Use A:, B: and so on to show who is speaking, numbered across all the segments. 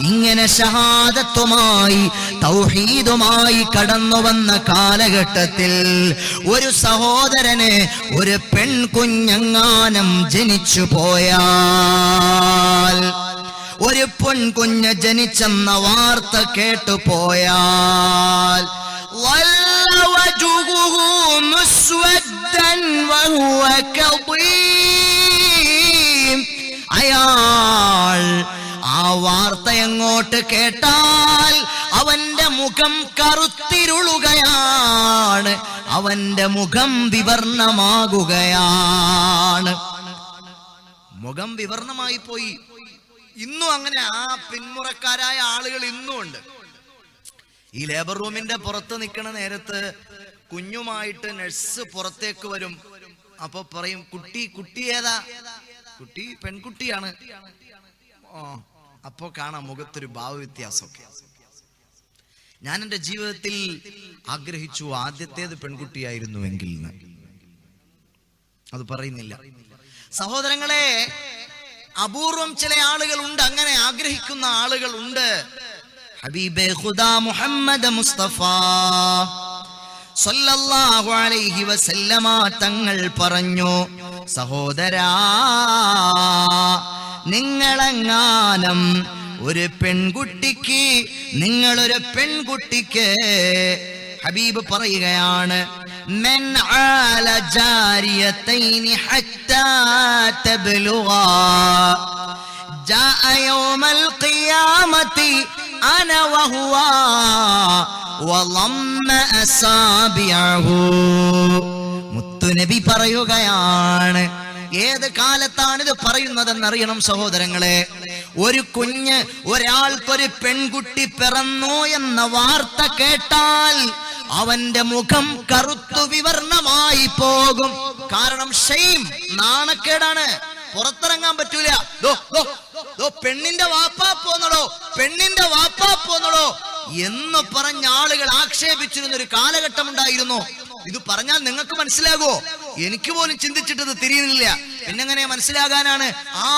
A: ഇങ്ങനെ ഷഹാദത്വമായി തൗഹീദുമായി കടന്നു വന്ന കാലഘട്ടത്തിൽ ഒരു സഹോദരന് ഒരു പെൺകുഞ്ഞങ്ങാനം ജനിച്ചു പോയാൽ ഒരു പെൺകുഞ്ഞ് ജനിച്ചെന്ന വാർത്ത കേട്ടു പോയാൽ. അയാൾ വാർത്ത എങ്ങോട്ട് കേട്ടാൽ അവന്റെ മുഖം കറുത്തിരുളുകയാണ്. അവന്റെ മുഖം വിവർണമാകുകയാണ്. മുഖം വിവർണമായി പോയി ഇന്നും അങ്ങനെ ആ പിന്മുറക്കാരായ ആളുകൾ ഇന്നും ഉണ്ട്. ഈ ലേബർ റൂമിന്റെ പുറത്ത് നിൽക്കുന്ന നേരത്ത് കുഞ്ഞുമായിട്ട് നഴ്സ് പുറത്തേക്ക് വരും. അപ്പൊ പറയും കുട്ടി കുട്ടി ഏതാ? കുട്ടി പെൺകുട്ടിയാണ്. ഓ അപ്പോ കാണാം മുഖത്തൊരു ഭാവവ്യത്യാസമൊക്കെ ഞാൻ എന്റെ ജീവിതത്തിൽ ആഗ്രഹിച്ചു ആദ്യത്തേത് പെൺകുട്ടിയായിരുന്നുവെങ്കിൽ. അത് പറയുന്നില്ല. സഹോദരങ്ങളെ അപൂർവം ചില ആളുകൾ ഉണ്ട് അങ്ങനെ ആഗ്രഹിക്കുന്ന ആളുകൾ ഉണ്ട്. ഹബീബെ ഖുദാ മുഹമ്മദ് മുസ്തഫ. സല്ലല്ലാഹു അലൈഹി വസല്ലമ തങ്ങൾ പറഞ്ഞു സഹോദരാ നിങ്ങളെങ്ങാനം ഒരു പെൺകുട്ടിക്ക് നിങ്ങളൊരു പെൺകുട്ടിക്ക് ഹബീബ് പറയുകയാണ് من عال جاريتين حتى تبلغا جاء يوم القيامة أنا وهو وضم أصابعه മുത്തുനബി പറയുകയാണ് ഏത് കാലത്താണ് ഇത് പറയുന്നതെന്ന് അറിയണം സഹോദരങ്ങളെ? ഒരു കുഞ്ഞ് ഒരാൾക്കൊരു പെൺകുട്ടി പിറന്നു എന്ന വാർത്ത കേട്ടാൽ അവന്റെ മുഖം കറുത്തു വിവർണമായി പോകും. കാരണം ഷെയിം നാണക്കേടാണ്. പുറത്തിറങ്ങാൻ പറ്റൂല. പെണ്ണിന്റെ വാപ്പാ പോന്നടോ പെണ്ണിന്റെ വാപ്പാ പോന്നടോ എന്ന് പറഞ്ഞ ആളുകൾ ആക്ഷേപിച്ചിരുന്ന ഒരു കാലഘട്ടം ഉണ്ടായിരുന്നു ഇത് പറഞ്ഞാൽ നിങ്ങൾക്ക് മനസ്സിലാകുമോ എനിക്ക് പോലും ചിന്തിച്ചിട്ടത് തിരിയുന്നില്ല. പിന്നെങ്ങനെ മനസ്സിലാകാനാണ്? ആ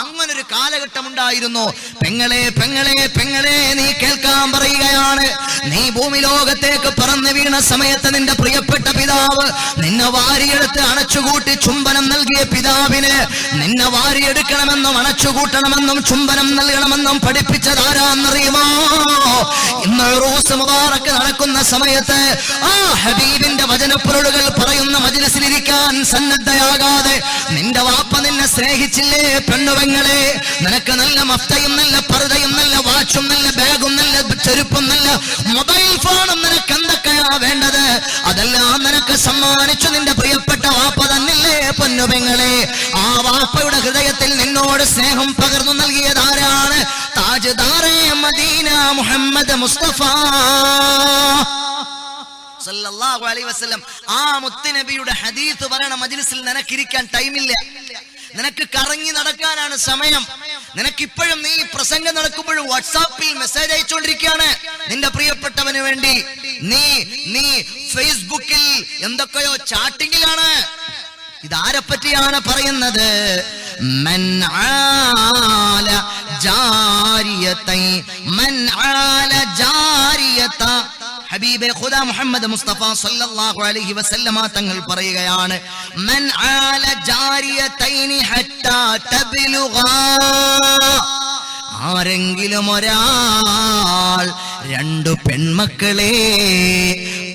A: അങ്ങനൊരു കാലഘട്ടം ഉണ്ടായിരുന്നു പെങ്ങളെ പെങ്ങളെ പെങ്ങളെ നീ കേൾക്കാൻ പറയുകയാണ്. നീ ഭൂമി ലോകത്തേക്ക് പറന്നു വീണ സമയത്ത് നിന്റെ പ്രിയപ്പെട്ട പിതാവ് നിന്നെ വാരിയെടുത്ത് അണച്ചുകൂട്ടി ചുംബനം നൽകിയ പിതാവിന് നിന്നെ വാരിയെടുക്കണമെന്നും അണച്ചുകൂട്ടണമെന്നും ചുംബനം നൽകണമെന്നും പഠിപ്പിച്ചതാരാന്നറിയുമോ? ഇന്ന് റോസ് മുബാറക്ക് നടക്കുന്ന സമയത്ത് ആ ഹബീബിന്റെ വചനപ്പൊരുളുകൾ പറയുന്ന മജിനസിലിരിക്കാൻ സന്നദ്ധയാകാതെ നിന്റെ വാപ്പ നിന്നെ സ്നേഹിച്ചില്ലേ പെണ്ണുവെങ്ങളെ? നിനക്ക് നല്ല മഫ്തയും നല്ല പറുതയും നല്ല വാച്ചും നല്ല ബാഗും നല്ല ചെരുപ്പും നല്ല മൊബൈൽ ഫോണും നിനക്ക് എന്തൊക്കെയാ വേണ്ടത്? അതെല്ലാം നിനക്ക് സമ്മാനിച്ചു നിന്റെ പ്രിയപ്പെട്ട വാപ്പ തന്നില്ലേ പൊന്നുപെങ്ങളെ? ആ വാപ്പയുടെ ഹൃദയത്തിൽ നിന്നോട് സ്നേഹം പകർന്നു നൽകിയതാരാണ് താജ് ദാറേ മദീന മുഹമ്മദ് മുസ്തഫ. സല്ലല്ലാഹു അലൈഹി വസല്ലം ആ മുത്തുനബിയുടെ ഹദീസ് പറയണ മജ്ലിസിൽ നിനക്കിരിക്കാൻ ടൈമില്ല. നിനക്ക് കറങ്ങി നടക്കാനാണ് സമയം. നിനക്കിപ്പോഴും നീ പ്രസംഗം നടക്കുമ്പോഴും വാട്സാപ്പിൽ മെസ്സേജ് അയച്ചുകൊണ്ടിരിക്കുകയാണ്. നിന്റെ പ്രിയപ്പെട്ടവന് വേണ്ടി നീ നീ ഫേസ്ബുക്കിൽ എന്തൊക്കെയോ ചാട്ടിങ്ങിലാണ്. ഇതാരെ പറ്റിയാണ് പറയുന്നത്? ആല ജാരിയത ഹബീബെ ഖുദാ മുഹമ്മദ് മുസ്തഫ സല്ലല്ലാഹു അലൈഹി വസല്ലമ തങ്ങൾ പറയുകയാണ് മൻ ആല ജാരിയതൈനി ഹത്താ തബ്ലുഗാ. ആരെങ്കിലും ഒരാൾ രണ്ടു പെൺമക്കളെ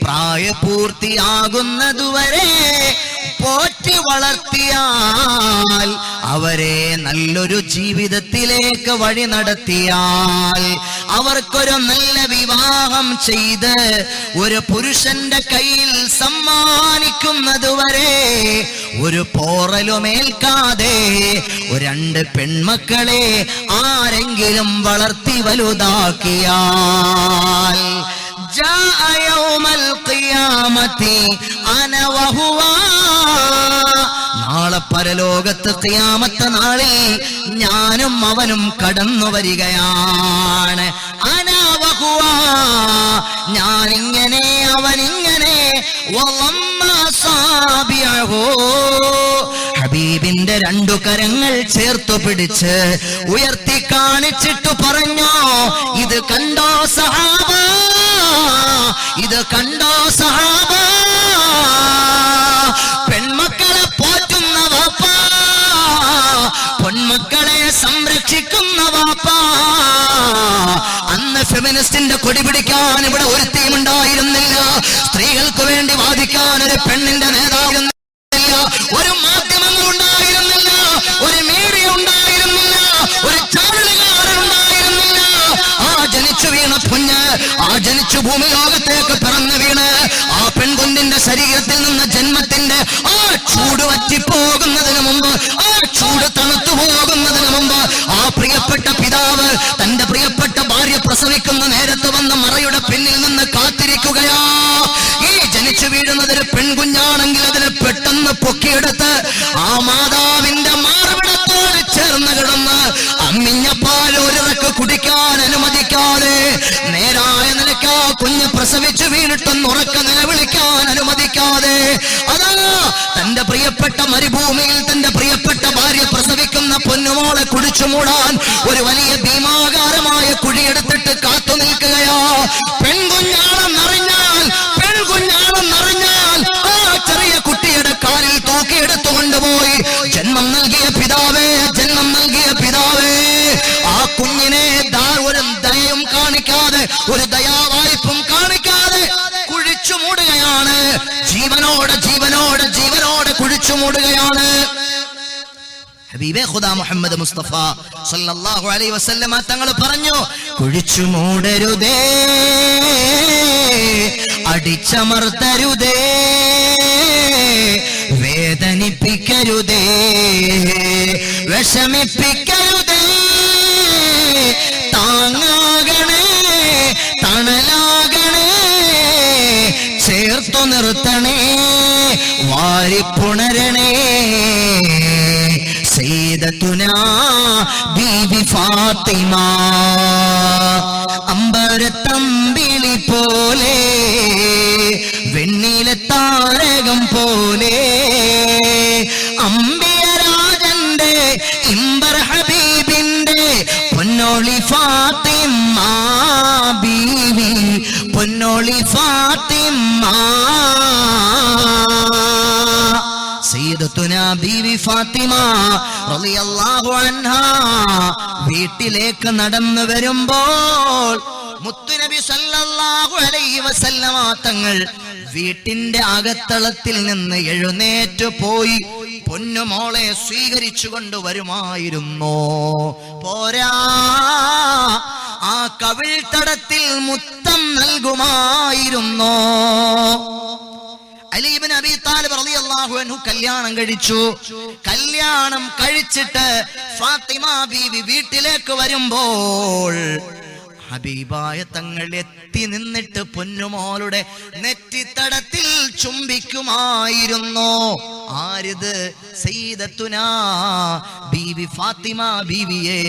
A: പ്രായപൂർത്തിയാകുന്നതുവരെ പോറ്റി വളർത്തിയാൽ അവരെ നല്ലൊരു ജീവിതത്തിലേക്ക് വഴി നടത്തിയാൽ അവർക്കൊരു നല്ല വിവാഹം ചെയ്ത് ഒരു പുരുഷന്റെ കയ്യിൽ സമ്മാനിക്കുന്നതുവരെ ഒരു പോറലുമേൽക്കാതെ രണ്ട് പെൺമക്കളെ ആരെങ്കിലും വളർത്തി വലുതാക്കിയാൽ നാളെ പരലോകത്ത് ക്യാമത്ത നാളിൽ ഞാനും അവനും കടന്നു വരികയാണ്. അനാ ഞാനിങ്ങനെ അവനിങ്ങനെ. ഹബീബിന്റെ രണ്ടു കരങ്ങൾ ചേർത്തു പിടിച്ച് ഉയർത്തി കാണിച്ചിട്ട് പറഞ്ഞോ ഇത് കണ്ടോ സഹാബ? ഇത് കണ്ടോ സഹാബ? പെൺമക്കളെ പോറ്റുന്ന വാപ്പ പൊന്മക്കളെ സംരക്ഷിക്കുന്ന ഫെമിനിസ്റ്റിന്റെ കൊടി പിടിക്കാൻ ഇവിടെ ഒരു ഉണ്ടായിരുന്നില്ല. സ്ത്രീകൾക്ക് വേണ്ടി വാദിക്കാൻ ഒരു പെണ്ണിന്റെ നേതാവ് ഒരു മാധ്യമങ്ങൾ ഉണ്ടായിരുന്നില്ല. ഒരു മീഡിയ ഉണ്ടായിരുന്നില്ല. ഒരു ചാനലുകാരൻ ഉണ്ടായിരുന്നില്ല. ആ ജനിച്ചു വീണ പൊഞ്ഞ് ആ ജനിച്ചു ഭൂമി ലോകത്തേക്ക് പിറന്നു വീണ് ആ പെൺകുഞ്ഞിന്റെ ശരീരത്തിൽ നിന്ന് ജന്മത്തിന്റെ ആ ചൂട് വറ്റിപ്പോകുന്നതിന് മുമ്പ് ആ ചൂട് തണുത്തു പോകുന്നതിന് മുമ്പ് ആ പ്രിയപ്പെട്ട പിതാവ് തന്റെ പ്രിയപ്പെട്ട പ്രസവിക്കുന്ന നേരത്ത് വന്ന മറയുടെ പിന്നിൽ നിന്ന് കാത്തിരിക്കുകയാ. ഈ ജനിച്ചു വീഴുന്നതിന് പെൺകുഞ്ഞാണെങ്കിൽ അതിനെ പെട്ടെന്ന് പൊക്കിയെടുത്ത് ആ മാതാവിന്റെ മാർവിടത്തോട് ചേർന്ന് കിടന്ന് അമ്മിഞ്ഞ പാൽ ഒരിറക്ക് കുടിക്കാൻ അനുവദിക്കാതെ നേരായ നിലയ്ക്ക് ആ കുഞ്ഞ് പ്രസവിച്ചു വീണിട്ടൊന്ന് ഉറക്ക നിലവിളിക്കാൻ അനുവദിക്കാതെ തന്റെ പ്രിയപ്പെട്ട മരുഭൂമിയിൽ തന്റെ പ്രിയപ്പെട്ട ഭാര്യ പ്രസവിക്കുന്ന പൊന്നുമോളെ കുടിച്ചു മൂടാൻ ഒരു വലിയ ഭീമാകാരമായ കുഴിയെടുത്തിട്ട് കാത്തു നിൽക്കുകയോ. പെൺകുഞ്ഞാണെന്നറിഞ്ഞാൽ പെൺകുഞ്ഞാണെന്നറിഞ്ഞാൽ ആ ചെറിയ കുട്ടിയുടെ കാലിൽ തൂക്കിയെടുത്തു കൊണ്ടുപോയി. ജന്മം നൽകിയ പിതാവേ ജന്മം നൽകിയ പിതാവേ ആ കുഞ്ഞിനെ ദാ ഒരു ദയയും കാണിക്കാതെ ഒരു ജീവനോടെ ഹബീബെ ഖുദാ മുഹമ്മദ് മുസ്തഫ സല്ലല്ലാഹു അലൈഹി വസല്ലമ തങ്ങൾ പറഞ്ഞു കുഴിച്ചു മൂടരുതേ അടിച്ചമർത്തരുതേ വേദനിപ്പിക്കരുതേ വിഷമിപ്പിക്കരുതേ താങ്ങാകണേ തണലാകണേ ചേർത്തു നിർത്തണേ. വാരിപ്പുണരണേ. സീതത്തുന ബീവി ഫാത്തിമ. പൊന്നോളി ഫാത്തിമ്മ ബീവി ഫാത്തിമ റളിയല്ലാഹു അൻഹാ. വീട്ടിലേക്ക് നടന്നു വരുമ്പോൾ മുത്തുനബി സല്ലല്ലാഹു അലൈഹി വസല്ലമ തങ്ങൾ വീട്ടിന്റെ അകത്തളത്തിൽ നിന്ന് എഴുന്നേറ്റ് പോയി പൊന്നുമോളെ സ്വീകരിച്ചു കൊണ്ടുവരുമായിരുന്നു പോരാ. ആ കവിൾ തടത്തിൽ മുത്തം നൽകുമായിരുന്നു? അലീബിൻ അബി താലിബ് അൻഹു കല്യാണം കഴിച്ചു. കല്യാണം കഴിച്ചിട്ട് ഫാത്തിമ ബീവി വീട്ടിലേക്ക് വരുമ്പോൾ ഹബീബായ തങ്ങൾ എത്തി നിന്നിട്ട് പൊന്നുമോളുടെ നെറ്റിത്തടത്തിൽ ചുംബിക്കുമായിരുന്നു. ആരിത്? സയ്യിദത്തുനാ ബീവി ഫാത്തിമ ബീവിയെ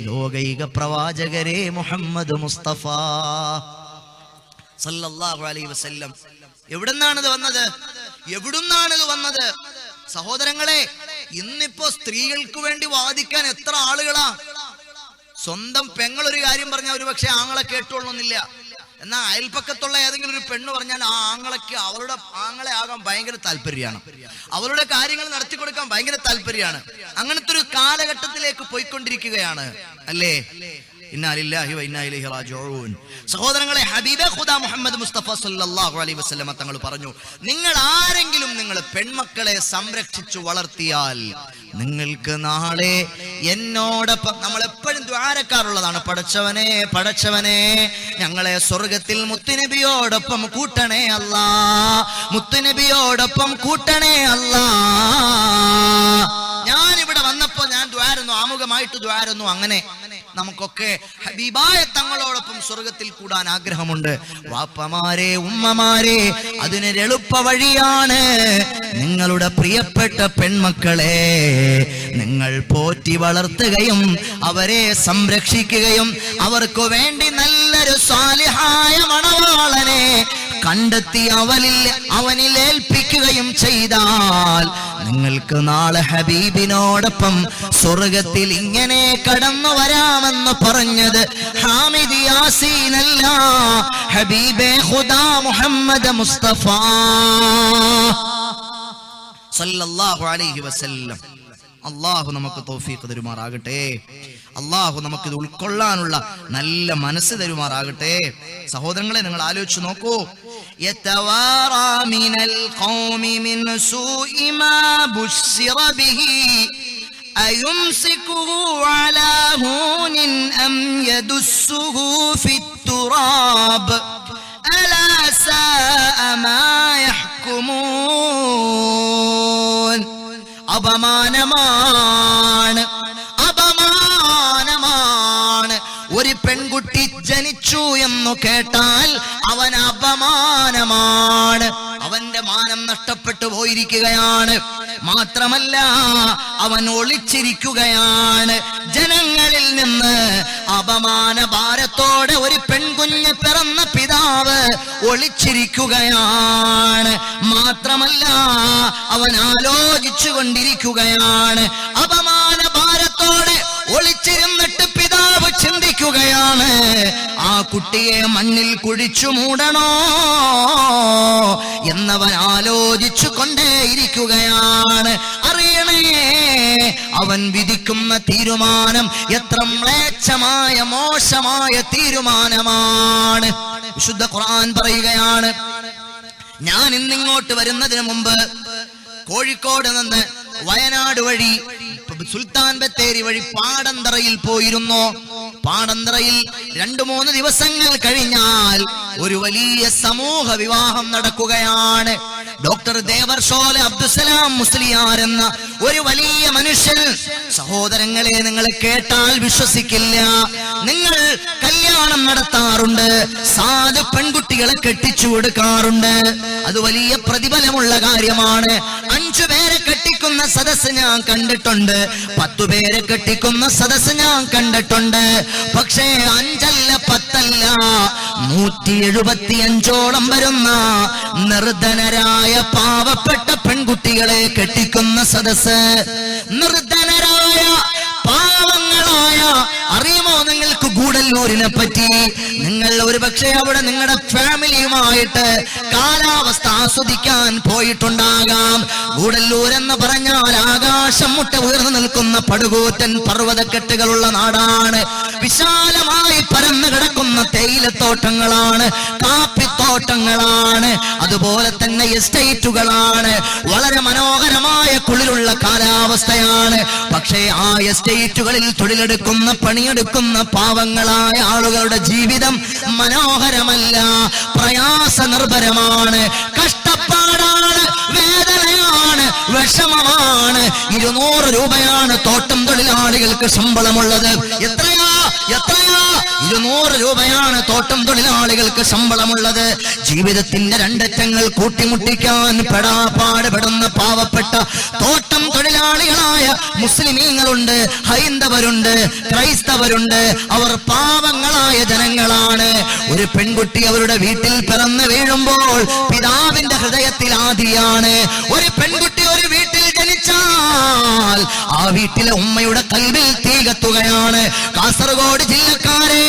A: ലോകൈക പ്രവാചകരെ മുഹമ്മദ് മുസ്തഫ. സല്ലല്ലാഹു അലൈഹി വസല്ലം. എവിടുന്നാണിത് വന്നത്? എവിടുന്നാണിത് വന്നത്? സഹോദരങ്ങളെ ഇന്നിപ്പോ സ്ത്രീകൾക്ക് വേണ്ടി വാദിക്കാൻ എത്ര ആളുകളാ? സ്വന്തം പെങ്ങളൊരു കാര്യം പറഞ്ഞാൽ ഒരു പക്ഷെ ആങ്ങളെ കേട്ടുകൊള്ളണമെന്നില്ല എന്നാൽ അയൽപ്പക്കത്തുള്ള ഏതെങ്കിലും ഒരു പെണ്ണ് പറഞ്ഞാൽ ആ ആങ്ങളയ്ക്ക് അവളുടെ ആങ്ങളെ ആകാൻ ഭയങ്കര താല്പര്യമാണ്. അവളുടെ കാര്യങ്ങൾ നടത്തി കൊടുക്കാൻ ഭയങ്കര താല്പര്യമാണ്. അങ്ങനത്തെ ഒരു കാലഘട്ടത്തിലേക്ക് പോയിക്കൊണ്ടിരിക്കുകയാണ്. അല്ലേ? സഹോദരങ്ങളെ മുഹമ്മദ് മുസ്തഫ തങ്ങൾ പറഞ്ഞു നിങ്ങൾ ആരെങ്കിലും നിങ്ങൾ പെൺമക്കളെ സംരക്ഷിച്ചു വളർത്തിയാൽ നിങ്ങൾക്ക് നാളെ എന്നോടൊപ്പം നമ്മൾ എപ്പോഴും ദ്വാരക്കാറുള്ളതാണ് പടച്ചവനെ പടച്ചവനെ ഞങ്ങളെ സ്വർഗത്തിൽ മുത്തുനബിയോടൊപ്പം കൂട്ടണേ അല്ല. മുത്തുനബിയോടൊപ്പം കൂട്ടണേ അല്ല. വന്നപ്പോ ഞാൻ ദ്വാരുന്നു ആമുഖമായിട്ട് ദ്വാരുന്നു അങ്ങനെ നമുക്കൊക്കെ ഹബീബായ തങ്ങളോടൊപ്പം സ്വർഗത്തിൽ കൂടാൻ ആഗ്രഹമുണ്ട്. വാപ്പമാരെ ഉമ്മമാരെ അതിനൊരു എളുപ്പ വഴിയാണ് നിങ്ങളുടെ പ്രിയപ്പെട്ട പെൺമക്കളെ. നിങ്ങൾ പോറ്റി വളർത്തുകയും അവരെ സംരക്ഷിക്കുകയും അവർക്ക് വേണ്ടി നല്ലൊരു സ്വാലിഹായ മണവാളനെ കണ്ടെത്തി അവനിൽ അവനിൽ ഏൽപ്പിക്കുകയും ചെയ്താൽ നിങ്ങൾക്ക് നാളെ ഹബീബിനോടൊപ്പം സ്വർഗത്തിൽ ഇങ്ങനെ കടന്നു വരാമെന്ന് പറഞ്ഞത് ഹാമിദ് യാസീനല്ല ഹബീബെ ഖുദാ മുഹമ്മദ് മുസ്തഫ. സല്ലല്ലാഹു അലൈഹി വസല്ലം. അള്ളാഹു നമുക്ക് തൗഫീഖ് തരുമാറാകട്ടെ അള്ളാഹു നമുക്ക് ഇത് ഉൾക്കൊള്ളാനുള്ള നല്ല മനസ്സ് തരുമാറാകട്ടെ സഹോദരങ്ങളെ നിങ്ങൾ ആലോചിച്ച് നോക്കൂ يتوارى من القوم من سوء ما بشر به أيمسكه على هون أم يدسه في التراب ألا ساء ما يحكمون അപമാനമാണ് എന്നു എന്ന് കേട്ടാൽ അവൻ അപമാനമാണ്. അവന്റെ മാനം നഷ്ടപ്പെട്ടു പോയിരിക്കുകയാണ്. മാത്രമല്ല അവൻ ഒളിച്ചിരിക്കുകയാണ്. ജനങ്ങളിൽ നിന്ന് അപമാന ഭാരത്തോടെ ഒരു പെൺകുഞ്ഞ് പിറന്ന പിതാവ് ഒളിച്ചിരിക്കുകയാണ്. മാത്രമല്ല അവൻ ആലോചിച്ചു കൊണ്ടിരിക്കുകയാണ് അപമാന ഭാരത്തോടെ ഒളിച്ചിരുന്നിട്ട് പിതാവ് ചിന്തിക്കുകയാണ് ആ കുട്ടിയെ മണ്ണിൽ കുഴിച്ചു മൂടണോ എന്നവൻ ആലോചിച്ചു കൊണ്ടേയിരിക്കുകയാണ് അറിയണേ അവൻ വിധിക്കുന്ന തീരുമാനം എത്ര മ്ലേച്ഛമായ മോശമായ തീരുമാനമാണ്. വിശുദ്ധ ഖുർആൻ പറയുകയാണ് ഞാൻ ഇന്നിങ്ങോട്ട് വരുന്നതിന് മുമ്പ് കോഴിക്കോട് നിന്ന് വയനാട് വഴി സുൽത്താൻ ബത്തേരി വഴി പാടന്തറയിൽ പോയിരുന്നു. പാടന്തറയിൽ രണ്ടു മൂന്ന് ദിവസങ്ങൾ കഴിഞ്ഞാൽ ഒരു വലിയ സമൂഹ വിവാഹം നടക്കുകയാണ്. ഡോക്ടർ ദേവർഷോല അബ്ദുസലാം മുസ്ലിയാർ എന്ന ഒരു വലിയ മനുഷ്യൻ. സഹോദരങ്ങളെ നിങ്ങൾ കേട്ടാൽ വിശ്വസിക്കില്ല. നിങ്ങൾ കല്യാണം നടത്താറുണ്ട് സാധ പെൺകുട്ടികളെ കെട്ടിച്ചു കൊടുക്കാറുണ്ട്. അത് വലിയ പ്രതിഫലമുള്ള കാര്യമാണ്. അഞ്ചു പേരെ കെട്ടിക്കുന്ന സദസ് ഞാൻ കണ്ടിട്ടുണ്ട്. പത്തു പേരെ കെട്ടിക്കുന്ന സദസ് ഞാൻ കണ്ടിട്ടുണ്ട്. പക്ഷേ അഞ്ചല്ല പത്തല്ല നൂറ്റി എഴുപത്തി അഞ്ചോളം വരുന്ന നിർധനരായ പാവപ്പെട്ട പെൺകുട്ടികളെ കെട്ടിക്കുന്ന സദസ് നിർധനരായ ഗൂഡല്ലൂരിനെ പറ്റി നിങ്ങൾ ഒരു പക്ഷേ അവിടെ നിങ്ങളുടെ ഫാമിലിയുമായിട്ട് കാലാവസ്ഥ ആസ്വദിക്കാൻ പോയിട്ടുണ്ടാകാം. ഗൂഡല്ലൂർ എന്ന് പറഞ്ഞാൽ ആകാശം മുട്ട ഉയർന്നു നിൽക്കുന്ന പടുകൂറ്റൻ പർവതക്കെട്ടുകളുള്ള നാടാണ്. വിശാലമായി പരന്നു കിടക്കുന്ന തേയിലത്തോട്ടങ്ങളാണ് കാപ്പിത്തോട്ടങ്ങളാണ് അതുപോലെ തന്നെ എസ്റ്റേറ്റുകളാണ്. വളരെ മനോഹരമായ കുളിരുള്ള കാലാവസ്ഥയാണ്. പക്ഷേ ആ എസ്റ്റേറ്റുകളിൽ തൊഴിലെടുക്കുന്ന പണിയെടുക്കുന്ന പാവങ്ങളായ ആളുകളുടെ ജീവിതം മനോഹരമല്ല. പ്രയാസ നിർഭരമാണ് കഷ്ടപ്പാടാണ്. വേദനയാണ്. വിഷമമാണ്. ഇരുന്നൂറ് രൂപയാണ് തോട്ടം തൊഴിലാളികൾക്ക് ശമ്പളമുള്ളത്. എത്രയാ ഇരുന്നൂറ് രൂപയാണ് തോട്ടം തൊഴിലാളികൾക്ക് ശമ്പളമുള്ളത്. ജീവിതത്തിന്റെ രണ്ടറ്റങ്ങൾ കൂട്ടിമുട്ടിക്കാൻ പെടാപ്പാട് പെടുന്ന പാവപ്പെട്ട തോട്ടം തൊഴിലാളികളായ മുസ്ലിമീങ്ങളുണ്ട് ഹൈന്ദവരുണ്ട് ക്രൈസ്തവരുണ്ട്. അവർ പാവങ്ങളായ ജനങ്ങളാണ്. ഒരു പെൺകുട്ടി അവരുടെ വീട്ടിൽ പിറന്നു വീഴുമ്പോൾ പിതാവിന്റെ ഹൃദയത്തിൽ ആദിയാണ്. ഒരു പെൺകുട്ടി ജനിച്ചാൽ ആ വീട്ടിലെ ഉമ്മയുടെ കൽവിൽ തീ കത്തുകയാണ്. കാസർഗോഡ് ജില്ലക്കാരെ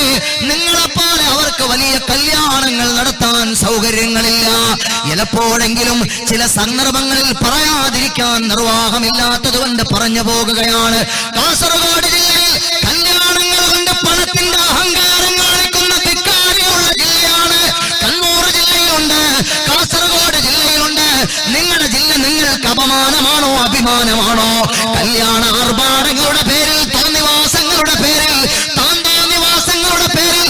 A: നിങ്ങളെപ്പോലെ അവർക്ക് വലിയ കല്യാണങ്ങൾ നടത്താൻ സൗകര്യങ്ങളില്ല. ചിലപ്പോഴെങ്കിലും ചില സന്ദർഭങ്ങളിൽ പറയാതിരിക്കാൻ നിർവാഹമില്ലാത്തത് കൊണ്ട് പറഞ്ഞു പോകുകയാണ്. കാസർഗോഡ് ജില്ലയിൽ കല്യാണങ്ങൾ കൊണ്ട് പണത്തിന്റെ അഹങ്കാരം കാണിക്കുന്ന ജില്ലയാണ്. കണ്ണൂർ ജില്ലയിലുണ്ട് കാസർഗോഡ് ജില്ലയിലുണ്ട്. നിങ്ങളുടെ ജില്ല നിങ്ങൾക്ക് അപമാനമാണോ അഭിമാനമാണോ? കല്യാണ ആർഭാടങ്ങളുടെ പേരിൽ തോന്നിവാസങ്ങളുടെ പേരിൽ പേരിൽ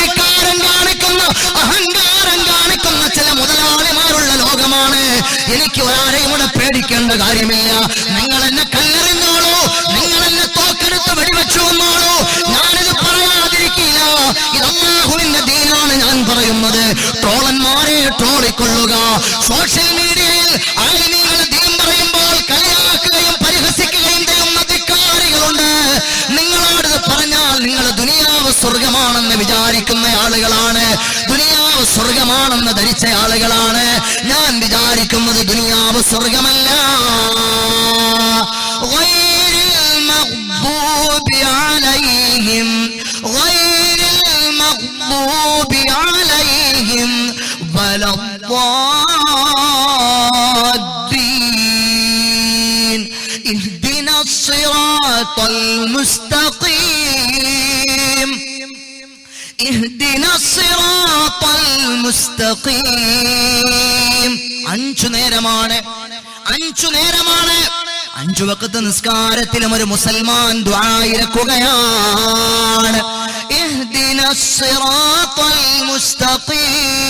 A: ധിക്കാരം കാണിക്കുന്ന അഹങ്കാരം കാണിക്കുന്ന ചില മുതലാളിമാരുള്ള ലോകമാണ്. എനിക്ക് ഒരാരെയും കൂടെ പേടിക്കേണ്ട കാര്യമില്ല. നിങ്ങൾ എന്നെ കല്ലെറിഞ്ഞോളൂ. അള്ളാഹുവിന്റെ ദീനാണ് ഞാൻ പറയുന്നത്. ട്രോളന്മാരെ ട്രോളിക്കൊള്ളുക. സോഷ്യൽ മീഡിയയിൽ ദീൻ പറയുമ്പോൾ പരിഹസിക്കുകയും പറഞ്ഞാൽ ദുനിയാവ് സ്വർഗമാണെന്ന് വിചാരിക്കുന്ന ആളുകളാണ്. ദുനിയാവ് സ്വർഗമാണെന്ന് ധരിച്ച ആളുകളാണ്. ഞാൻ വിചാരിക്കുന്നത് ദുനിയാവ് സ്വർഗമല്ല. عليهم الضالين اهدنا الصراط المستقيم اهدنا الصراط المستقيم അഞ്ചു നേരമാണ് അഞ്ചു നേരമാണ് അഞ്ചു വക്കത്ത് നിസ്കാരത്തിലും ഒരു മുസൽമാൻ ദ്വായിരക്കുകയാണ് اهدنا الصراط المستقيم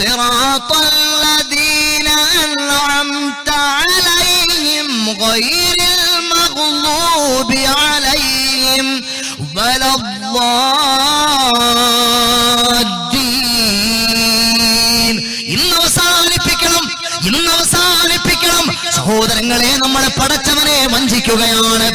A: صراط الذين أنعمت عليهم غير المغضوب عليهم ولا الضالين ഇന്ന് അവസാനിപ്പിക്കണം ഇന്ന് അവസാനിപ്പിക്കണം സഹോദരങ്ങളെ നമ്മളെ പടച്ചവനെ വഞ്ചിക്കുകയാണ്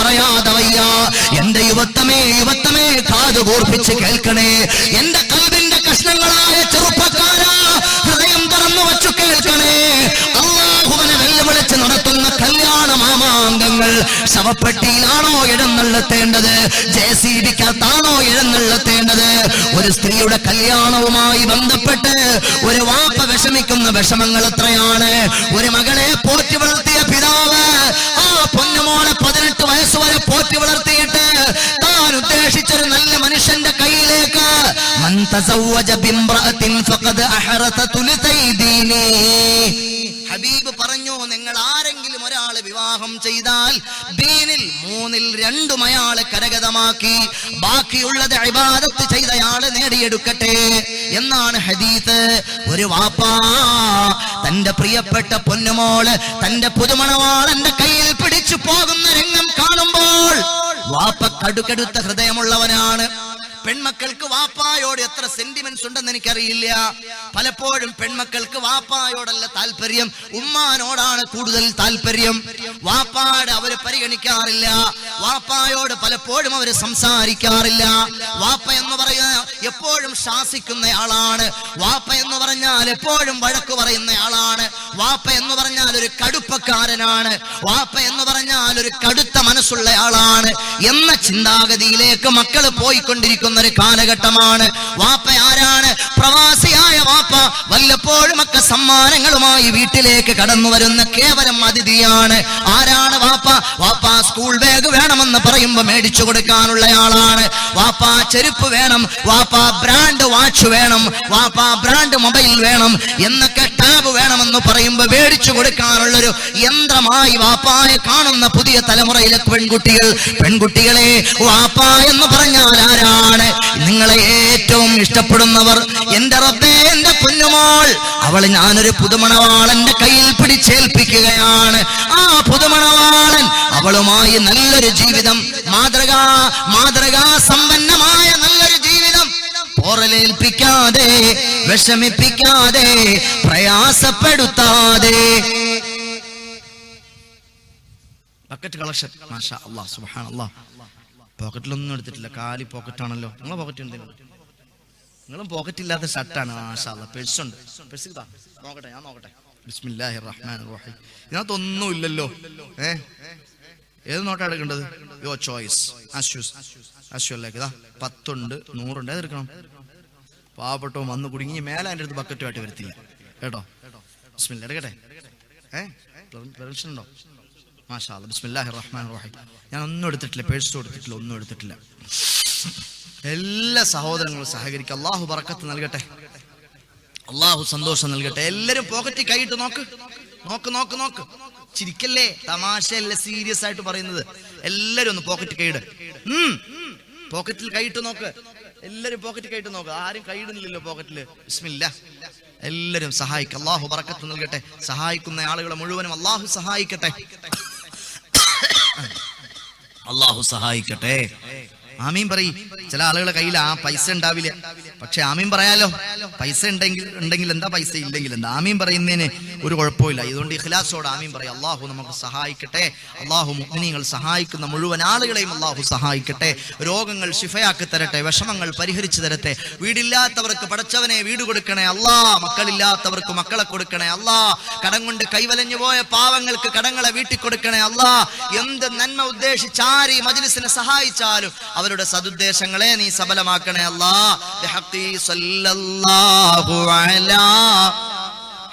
A: പറയാതെ വയ്യ എന്റെ യുവത്തമേ യുവത്തമേ കാത് കൂർപ്പിച്ച് കേൾക്കണേ. എന്റെ കാതിന്റെ കഷ്ണങ്ങളായ ചെറുപ്പക്കാര ഹൃദയം തുറന്നു വച്ചു കേൾക്കണേ. അള്ളാഹുവിനെ വെല്ലുവിളിച്ച് നടത്തുന്ന കല്യാണ മാമാങ്കങ്ങൾ ശവപ്പെട്ടിയിലാണോ എഴുന്നള്ളത്തേണ്ടത്? J C ബിക്കകത്താണോ എഴുന്നള്ളത്തേണ്ടത്? ഒരു സ്ത്രീയുടെ കല്യാണവുമായി ബന്ധപ്പെട്ട് ഒരു വാപ്പ വിഷമിക്കുന്ന വിഷമങ്ങൾ എത്രയാണ്? ഒരു മകളെ പോറ്റി വളർത്തിയ പിതാവ് പൊന്നുമോളെ പതിനെട്ട് വയസ്സ് വരെ പോറ്റി വളർത്തിയിട്ട് താൻ ഉദ്ദേശിച്ചൊരു നല്ല മനുഷ്യന്റെ കയ്യിലേക്ക് ഹബീബ് പറഞ്ഞു നിങ്ങൾ ആരെങ്കിലും ഒരാളെ വിവാഹം ചെയ്താൽ ദീനിൽ മൂന്നിൽ രണ്ടും അയാളെ കരഗതമാക്കി ബാക്കിയുള്ളത് ഇബാദത്ത് ചെയ്തയാൾ നേടിയെടുക്കട്ടെ. എന്നാണ് ഹദീത്ത് ഒരു വാപ്പാ തന്റെ പ്രിയപ്പെട്ട പൊന്നുമോൾ തന്റെ പുതുമണവാളന്റെ കയ്യിൽ പിടിച്ചു പോകുന്ന രംഗം കാണുമ്പോൾ വാപ്പ കടുക്കെടുത്ത ഹൃദയമുള്ളവനാണ്. പെൺമക്കൾക്ക് വാപ്പായോട് എത്ര സെന്റിമെന്റ്സ് ഉണ്ടെന്ന് എനിക്കറിയില്ല. പലപ്പോഴും പെൺമക്കൾക്ക് വാപ്പായോടല്ല താല്പര്യം ഉമ്മാനോടാണ് കൂടുതൽ താല്പര്യം. വാപ്പാട് അവർ പരിഗണിക്കാറില്ല. വാപ്പായോട് പലപ്പോഴും അവർ സംസാരിക്കാറില്ല. വാപ്പ എന്ന് പറയുന്ന എപ്പോഴും ശാസിക്കുന്ന ആളാണ് വാപ്പ എന്ന് പറഞ്ഞാൽ എപ്പോഴും വഴക്ക് പറയുന്നയാളാണ്. വാപ്പ എന്ന് പറഞ്ഞാൽ ഒരു കടുപ്പക്കാരനാണ്. വാപ്പ എന്ന് പറഞ്ഞാൽ ഒരു കടുത്ത മനസ്സുള്ള ആളാണ് എന്ന ചിന്താഗതിയിലേക്ക് മക്കൾ പോയിക്കൊണ്ടിരിക്കുന്ന. ഒരു കാലഘട്ടമാണ്. വാപ്പ ആരാണ്? പ്രവാസിയായ വാപ്പ വല്ലപ്പോഴും ഒക്കെ സമ്മാനങ്ങളുമായി വീട്ടിലേക്ക് കടന്നു വരുന്ന കേവലം അതിഥിയാണ്. ആരാണ് വാപ്പ? വാപ്പ സ്കൂൾ ബാഗ് വേണമെന്ന് പറയുമ്പോൾ മേടിച്ചു കൊടുക്കാനുള്ള ആളാണ്. വാപ്പ ചെരുപ്പ് വേണം. വാപ്പ ബ്രാൻഡ് വാച്ച് വേണം. വാപ്പ ബ്രാൻഡ് മൊബൈൽ വേണം. എന്നൊക്കെ ടാബ് വേണമെന്ന് പറയുമ്പോൾ മേടിച്ചു കൊടുക്കാനുള്ളൊരു യന്ത്രമായി വാപ്പായെ കാണുന്ന പുതിയ തലമുറയിലെ പെൺകുട്ടികൾ പെൺകുട്ടികളെ വാപ്പ എന്ന് പറഞ്ഞാൽ ആരാണ്? നിങ്ങളെ ഏറ്റവും ഇഷ്ടപ്പെടുന്നവർ എന്റെ റബ്ബേ എന്റെ കുഞ്ഞുമോൾ. അവൾ ഞാനൊരു പുതുമണവാളന്റെ കയ്യിൽ പിടിച്ചേൽപ്പിക്കുകയാണ്. ആ പുതുമണവാളൻ അവളുമായി നല്ലൊരു ജീവിതം മാതൃകാ മാതൃകാ സമ്പന്നമായ നല്ലൊരു ജീവിതം. പോറലേൽപ്പിക്കാതെ വിഷമിപ്പിക്കാതെ പ്രയാസപ്പെടുത്താതെ. ബക്കറ്റ് കളക്ഷൻ മാഷാ അള്ളാഹ് സുബ്ഹാനല്ലാഹ്. പോക്കറ്റിലൊന്നും എടുത്തിട്ടില്ല. കാലി പോക്കറ്റാണല്ലോ നിങ്ങളെ പോക്കറ്റ് എന്തെങ്കിലും നിങ്ങളും പോക്കറ്റ് ഇല്ലാത്ത ഷർട്ടാണ് മാഷാ പെഴ്സുണ്ട് നോക്കട്ടെ ഞാൻ നോക്കട്ടെ. ബിസ്മില്ലാഹി റഹ്മാൻ റഹീം ഇതിനകത്തൊന്നും ഇല്ലല്ലോ. ഏ? ഏത് നോട്ടാ എടുക്കേണ്ടത്? യോ ചോയ്സ് അശ്യൂസ് അശ്വല്ലേക്ക് ഇതാ. പത്തുണ്ട് നൂറുണ്ട്. ഏതെടുക്കണം പാവപ്പെട്ടോ വന്ന് കുടുങ്ങി മേലെ എന്റെ അടുത്ത് ബക്കറ്റുമായിട്ട് വരുത്തില്ല കേട്ടോ? ബിസ്മില്ല എടുക്കട്ടെ. ഏ? പെർമിഷൻ ഉണ്ടോ? മാഷാ ബിസ്മില്ലാഹി റഹ്മാൻ റഹീം ഞാൻ ഒന്നും എടുത്തിട്ടില്ല പേഴ്സ് കൊടുത്തിട്ടില്ല ഒന്നും എടുത്തിട്ടില്ല. എല്ലാ സഹോദരങ്ങളും സഹകരിക്കുക അള്ളാഹു ബർക്കത്ത് നൽകട്ടെ. അള്ളാഹു സന്തോഷം നൽകട്ടെ. എല്ലാരും പോക്കറ്റ് കൈയിട്ട് നോക്ക്. നോക്ക് നോക്ക് നോക്ക്. ചിരിക്കല്ലേ? തമാശയല്ല? സീരിയസ് ആയിട്ട് പറയുന്നത്. എല്ലാരും ഒന്ന് പോക്കറ്റ് കൈയിട് പോക്കറ്റിൽ കൈയിട്ട് നോക്ക്. എല്ലാരും പോക്കറ്റ് കൈയിട്ട് നോക്ക്. ആരും കൈയിടുന്നില്ലല്ലോ പോക്കറ്റിൽ. ബിസ്മില്ല. എല്ലാരും സഹായിക്കും. അള്ളാഹു പറക്കത്ത് നൽകട്ടെ. സഹായിക്കുന്ന ആളുകളെ മുഴുവനും അള്ളാഹു സഹായിക്കട്ടെ. അള്ളാഹു സഹായിക്കട്ടെ. ആമീൻ പറയും. ചില ആളുകളെ കയ്യിൽ ആ പൈസ ഉണ്ടാവില്ല. പക്ഷെ ആമീൻ പറയാലോ? പൈസ ഉണ്ടെങ്കിൽ ഉണ്ടെങ്കിൽ എന്താ പൈസ? ഇല്ലെങ്കിൽ എന്താ? ആമീൻ പറയുന്നതിന് ഒരു കുഴപ്പമില്ല. ഇതുകൊണ്ട് ഇഖ്ലാസോട് ആമീൻ പറയും. അള്ളാഹു നമുക്ക് സഹായിക്കട്ടെ. അള്ളാഹു മുഗ്നികൾ സഹായിക്കുന്ന മുഴുവൻ ആളുകളെയും അള്ളാഹു സഹായിക്കട്ടെ. രോഗങ്ങൾ ശിഫയാക്കി തരട്ടെ. വിഷമങ്ങൾ പരിഹരിച്ചു തരട്ടെ. വീടില്ലാത്തവർക്ക് പടച്ചവനെ വീട് കൊടുക്കണേ അല്ലാ. മക്കളില്ലാത്തവർക്ക് മക്കളെ കൊടുക്കണേ അല്ലാ. കടം കൊണ്ട് കൈവലഞ്ഞു പോയ പാവങ്ങൾക്ക് കടങ്ങളെ വീട്ടിൽ കൊടുക്കണേ അല്ലാ. എന്ത് നന്മ ഉദ്ദേശിച്ച് ആര് സഹായിച്ചാലും മജ്ലിസിനെ സഹായിച്ചാലും അവരുടെ സതുദ്ദേശങ്ങളെ നീ സബലമാക്കണേ അല്ലാ.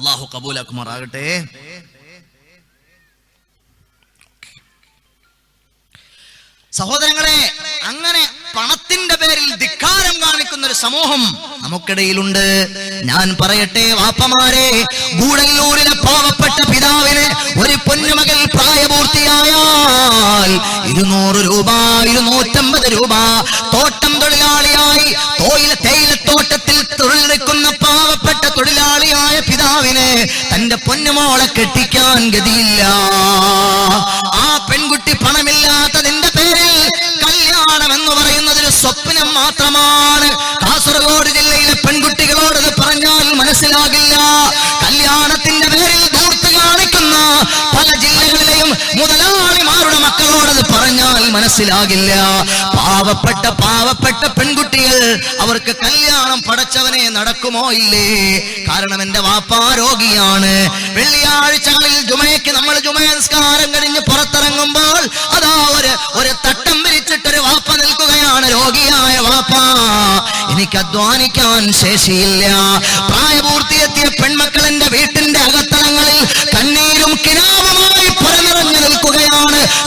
A: അള്ളാഹു കബൂലാക്കുമാറാകട്ടെ. സഹോദരങ്ങളെ അങ്ങനെ പണത്തിന്റെ പേരിൽ ധിക്കാരം കാണിക്കുന്ന ഒരു സമൂഹം നമുക്കിടയിലുണ്ട്. ഞാൻ പറയട്ടെ വാപ്പമാരെ ഗൂഡല്ലൂരിലെ പാവപ്പെട്ട പിതാവിന് ഒരു പൊന്നുമകൾ പ്രായപൂർത്തിയായാൽ ഇരുന്നൂറ് രൂപ ഇരുന്നൂറ്റമ്പത് രൂപ തോട്ടം തൊഴിലാളിയായി തോയില തോട്ടത്തിൽ തൊഴിലെടുക്കുന്ന തൊഴിലാളിയായ പിതാവിനെ തന്റെ പൊന്നുമോളെ കെട്ടിക്കാൻ ഗതിയില്ല. ആ പെൺകുട്ടി പണമില്ലാത്തതിന്റെ പേരിൽ കല്യാണം എന്ന് പറയുന്നത് ഒരു സ്വപ്നം മാത്രമാണ്. കാസർഗോഡ് ജില്ലയിലെ പെൺകുട്ടികളോട് ഇത് പറഞ്ഞാൽ മനസ്സിലാകില്ല. കല്യാണത്തിന്റെ പേരിൽ ദൂർത്ത് കാണിക്കുന്ന പല ജില്ലകളിലെയും മുതലാളിമാരുടെ മക്കളോടത് പറഞ്ഞാൽ മനസ്സിലാകില്ല. പാവപ്പെട്ട പാവപ്പെട്ട പെൺകുട്ടികൾ അവർക്ക് കല്യാണം പടച്ചവനെ നടക്കുമോ ഇല്ലേ? കാരണം എന്റെ വാപ്പാ രോഗിയാണ്. വെള്ളിയാഴ്ചകളിൽ ജുമയ്ക്ക് നമ്മൾ ജുമയസ്കാരം കഴിഞ്ഞ് പുറത്തിറങ്ങുമ്പോൾ അതാ ഒരു ഒരു തട്ടം വിരിച്ചിട്ടൊരു വാപ്പ നിൽക്കുകയാണ് രോഗിയായ വാപ്പ. എനിക്ക് അധ്വാനിക്കാൻ ശേഷിയില്ല. പ്രായപൂർത്തിയെത്തിയ പെൺമക്കൾ എന്റെ വീട്ടിന്റെ അകത്തളങ്ങളിൽ കണ്ണീരും നിൽക്കുകയാണ്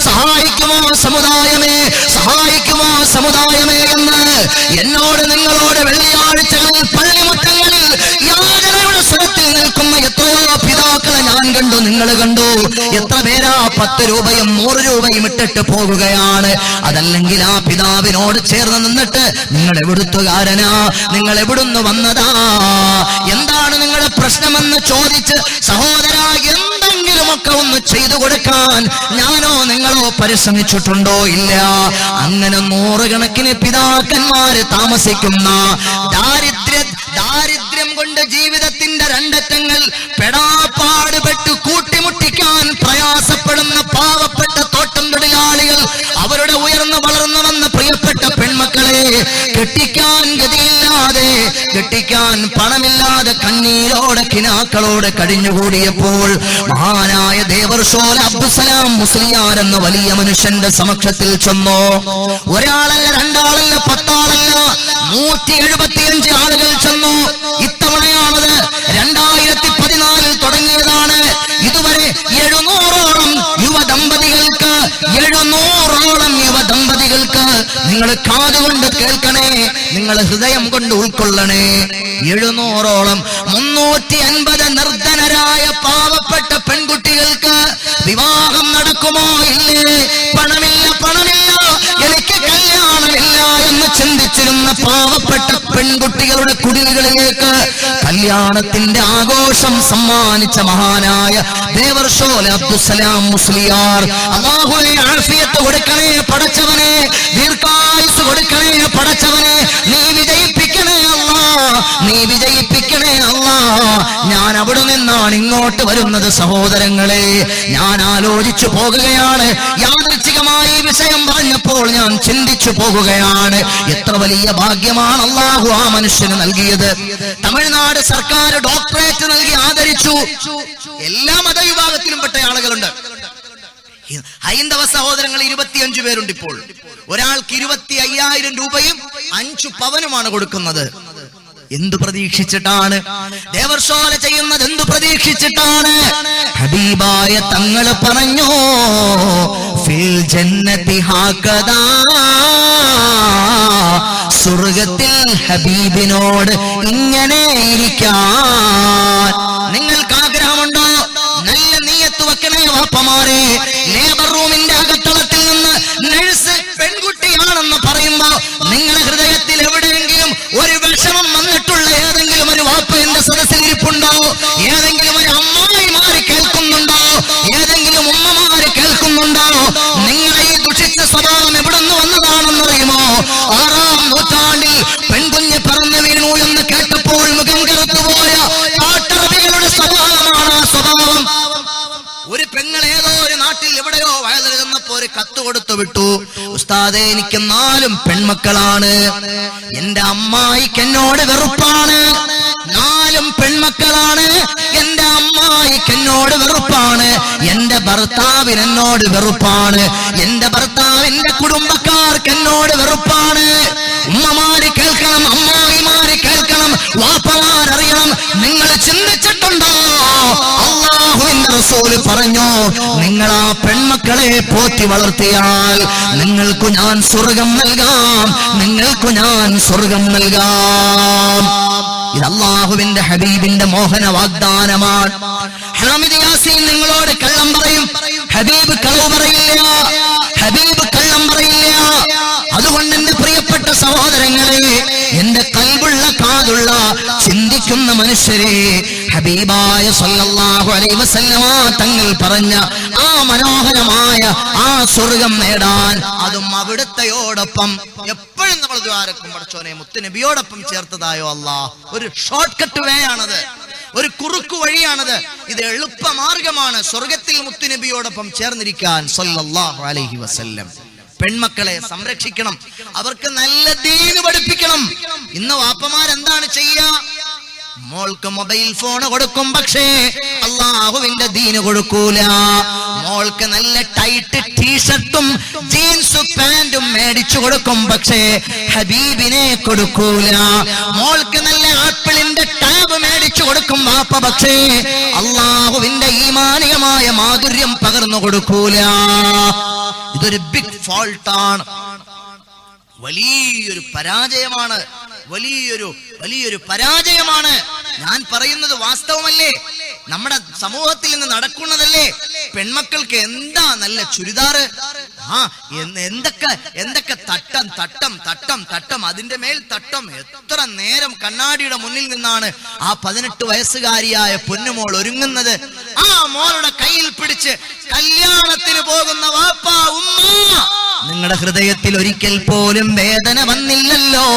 A: സഹായിക്കുമോ സമുദായമേ? സഹായിക്കുമോ സമുദായമേ എന്ന് എന്നോട് നിങ്ങളോട് വെള്ളിയാഴ്ചകളിൽ പള്ളിമുറ്റങ്ങളിൽ യാതൊരു സ്വരത്തിൽ നിൽക്കുന്ന എത്രയോ പിതാക്കളെ ഞാൻ കണ്ടു നിങ്ങൾ കണ്ടു. എത്ര പേരാ പത്ത് രൂപയും നൂറ് രൂപയും ഇട്ടിട്ട് പോകുകയാണ് അതല്ലെങ്കിൽ ആ പിതാവിനോട് ചേർന്ന് നിന്നിട്ട് നിങ്ങൾ എവിടുത്തുകാരനാ? നിങ്ങൾ എവിടുന്ന് വന്നതാ? എന്താണ് നിങ്ങളുടെ പ്രശ്നമെന്ന് ചോദിച്ച് സഹോദര എന്തെങ്കിലുമൊക്കെ ഒന്ന് ചെയ്തു കൊടുക്കാൻ ഞാനോ നിങ്ങളോ പരിശ്രമിച്ചിട്ടുണ്ടോ ഇല്ല? അങ്ങനെ നൂറുകണക്കിന് പിതാക്കന്മാര് താമസിക്കുന്ന ദാരിദ്ര്യ ദാരിദ്ര്യം കൊണ്ട് ജീവിതത്തിന്റെ രണ്ടറ്റങ്ങൾ പെടാപ്പാടുപെട്ട് കൂട്ടിമുട്ടിക്കാൻ പ്രയാസപ്പെടുന്ന പാവപ്പെട്ട തോട്ടം തൊഴിലാളികൾ അവരുടെ ഉയർന്നു വളർന്നു വന്ന പ്രിയപ്പെട്ട പെൺമക്കളെ കെട്ടിക്കാൻ ഗതിയില്ലാതെ കെട്ടിക്കാൻ പണമില്ലാതെ കണ്ണീരോടെ കിനാക്കളോടെ കഴിഞ്ഞുകൂടിയപ്പോൾ മഹാനായ ദേവർ ദേവർഷോല അബ്ദുസലാം മുസ്ലിയാർ എന്ന വലിയ മനുഷ്യന്റെ സമക്ഷത്തിൽ ചെന്നു. ഒരാളല്ല രണ്ടാളല്ല പത്താളല്ല നൂറ്റി എഴുപത്തിയഞ്ച് ആളുകൾ ചെന്നു. നിങ്ങൾ കാതുകൊണ്ട് കേൾക്കണേ നിങ്ങൾ ഹൃദയം കൊണ്ട് ഉൾക്കൊള്ളണേ. എഴുന്നൂറോളം മുന്നൂറ്റി അൻപത് നിർധനരായ പാവപ്പെട്ട പെൺകുട്ടികൾക്ക് വിവാഹം നടക്കുമോ ഇല്ലേ? പണമില്ല പണമില്ല ചിന്തിച്ചിരുന്ന പാവപ്പെട്ട പെൺകുട്ടികളുടെ കുടിലുകളിലേക്ക് കല്യാണത്തിന്റെ ആഘോഷം സമ്മാനിച്ച മഹാനായ ദേവർഷോല അബ്ദുസലാം മുസ്ലിയാർ. അള്ളാഹുവെ ആഫിയത്ത് കൊടുക്കണേ പടച്ചവനെ ദീർഘായുസ് കൊടുക്കണേ പടച്ചവനെ നീ വിജയിപ്പിക്കണേ അല്ലാ നീ വിജയിപ്പിക്കണേ അല്ലാ ഞാൻ അവിടെ നിന്നാണ് ഇങ്ങോട്ട് വരുന്നത് സഹോദരങ്ങളെ. ഞാൻ ആലോചിച്ചു പോകുകയാണ് യാദൃച്ഛികമായി ഈ വിഷയം പറഞ്ഞപ്പോൾ ഞാൻ ചിന്തിച്ചു പോകുകയാണ്. എത്ര വലിയ ഭാഗ്യമാണ് അള്ളാഹു ആ മനുഷ്യന് നൽകിയത്. തമിഴ്നാട് സർക്കാർ ഡോക്ടറേറ്റ് നൽകി ആദരിച്ചു. എല്ലാ മതവിഭാഗത്തിലും പെട്ട ആളുകളുണ്ട്. ഹൈന്ദവ സഹോദരങ്ങൾ ഇരുപത്തിയഞ്ചു പേരുണ്ട് ഇപ്പോൾ. ഒരാൾക്ക് ഇരുപത്തി അയ്യായിരം രൂപയും അഞ്ചു പവനുമാണ് കൊടുക്കുന്നത്. എന്തു പ്രതീക്ഷിച്ചിട്ടാണ്? ദേവർശോല ചെയ്യുന്നത് എന്തു പ്രതീക്ഷിച്ചിട്ടാണ്? ഹബീബായ തങ്ങൾ പറഞ്ഞു ഫിൽ ജന്നതി ഹാക്കദാ സ്വർഗത്തിൽ ഹബീബിനോട് ഇങ്ങനെ ഇരിക്കാൻ. നിങ്ങൾക്ക് ആഗ്രഹമുണ്ടോ നല്ല നീയത്ത് വെക്കണേ വാപ്പമാരെ ലേബർ ഇരിപ്പുണ്ടോ ഏതെങ്കിലും ഒരു അമ്മായി മാറി കേൾക്കുന്നുണ്ടോ? ഏതെങ്കിലും ഉമ്മമാര് കേൾക്കുന്നുണ്ടോ? നിങ്ങളെ ഈ ദുഷിച്ച സ്വഭാവം എവിടെ നിന്ന് വന്നതാണെന്നറിയുമോ? ആറാം നൂറ്റാണ്ടിൽ പെൺകുഞ്ഞ് പറഞ്ഞു വീണു എന്ന് കേട്ടപ്പോൾ മുഖം കറുത്തുപോയ കാട്ടറബികളുടെ സ്വഭാവമാണ് ആ സ്വഭാവം. ഒരു പെങ്ങൾ ഏതോ ഒരു നാട്ടിൽ എവിടെയോ വയലെഴുതുന്നപ്പോ ഒരു കത്ത് കൊടുത്തു വിട്ടു. ഉസ്താദെ എനിക്ക് നാലും പെൺമക്കളാണ്. എന്റെ അമ്മായിക്ക് എന്നോട് വെറുപ്പാണ്. നാലും പെൺമക്കളാണ്. എന്റെ അമ്മായിക്ക് എന്നോട് വെറുപ്പാണ്. എന്റെ ഭർത്താവിന് എന്നോട് വെറുപ്പാണ്. എന്റെ ഭർത്താവിന്റെ കുടുംബക്കാർക്ക് എന്നോട് വെറുപ്പാണ്. ഉമ്മമാര് കേൾക്കണം അമ്മായിമാര് കേൾക്കണം വാപ്പമാരറിയണം. നിങ്ങൾ ചിന്തിച്ചിട്ടുണ്ടോ? റസൂൽ പറഞ്ഞു നിങ്ങൾ ആ പെൺമക്കളെ പോറ്റി വളർത്തിയാൽ നിങ്ങൾക്കു ഞാൻ സ്വർഗം നൽകാം നിങ്ങൾക്കു ഞാൻ സ്വർഗം നൽകാം. ഇത് അള്ളാഹുവിന്റെ ഹബീബിന്റെ മോഹന വാഗ്ദാനമാണ്. ഹാമിദ് യാസീൻ നിങ്ങളോട് കള്ളം പറയും ഹബീബ് കള്ളം പറയില്ല ഹബീബ് കള്ളം പറയില്ല. അതുകൊണ്ട് എന്റെ പ്രിയപ്പെട്ട സഹോദരങ്ങളെ എന്റെ കൽവുള്ള കാതുള്ള ചിന്തിക്കുന്ന മനുഷ്യരെ ഹബീബായ സല്ലല്ലാഹു അലൈഹി വസല്ലമ തങ്ങൾ പറഞ്ഞ ആ മനോഹരമായ ആ സ്വർഗം നേടാൻ അതും അവിടുത്തെയോടൊപ്പം എപ്പോഴും നമ്മൾ ദ്വാരക്കും പഠിച്ചോനെ മുത്തുനബിയോടൊപ്പം ചേർത്തതായോ അല്ല ഒരു ഷോർട്ട് കട്ട് വേ ആണത് ഒരു കുറുക്കു വഴിയാണത്. ഇത് എളുപ്പ മാർഗമാണ് സ്വർഗത്തിൽ മുത്തുനബിയോടൊപ്പം ചേർന്നിരിക്കാൻ സല്ലല്ലാഹു അലൈഹി വസല്ലം. പെൺമക്കളെ സംരക്ഷിക്കണം. അവർക്ക് നല്ല ദീന് പഠിപ്പിക്കണം. ഇന്ന് വാപ്പമാരെന്താണ് ചെയ്യുക മോൾക്ക് മൊബൈൽ ഫോൺ കൊടുക്കും പക്ഷേ അള്ളാഹുവിന്റെ ദീന് കൊടുക്കൂല. മോൾക്ക് നല്ല ടൈറ്റ് ടീഷർട്ടും ജീൻസും പാന്റും മേടിച്ചു കൊടുക്കും പക്ഷേ ഹബീബിനെ കൊടുക്കൂല. മോൾക്ക് നല്ല ആപ്പിളിന്റെ ടാബ് മേടിച്ചു കൊടുക്കും വാപ്പ പക്ഷേ അള്ളാഹുവിന്റെ ഈമാനികമായ മാധുര്യം പകർന്നു കൊടുക്കൂല. ഇതൊരു ബിഗ് ഫോൾട്ടാണ് വലിയൊരു പരാജയമാണ്. വലിയൊരു വലിയൊരു പരാജയമാണ്. ഞാൻ പറയുന്നത് വാസ്തവമല്ലേ? നമ്മുടെ സമൂഹത്തിൽ നിന്ന് നടക്കുന്നതല്ലേ? പെൺമക്കൾക്ക് എന്താ നല്ല ചുരിദാറ്? ആ എന്തൊക്കെ എന്തൊക്കെ തട്ടം തട്ടം തട്ടം തട്ടം. അതിന്റെ മേൽ തട്ടം. എത്ര നേരം കണ്ണാടിയുടെ മുന്നിൽ നിന്നാണ് ആ പതിനെട്ട് വയസ്സുകാരിയായ പൊന്നുമോൾ ഒരുങ്ങുന്നത്. ആ മോളുടെ കയ്യിൽ പിടിച്ച് കല്യാണത്തിന് പോകുന്ന വാപ്പ ഉമ്മ നിങ്ങളുടെ ഹൃദയത്തിൽ ഒരിക്കൽ പോലും വേദന വന്നില്ലല്ലോ.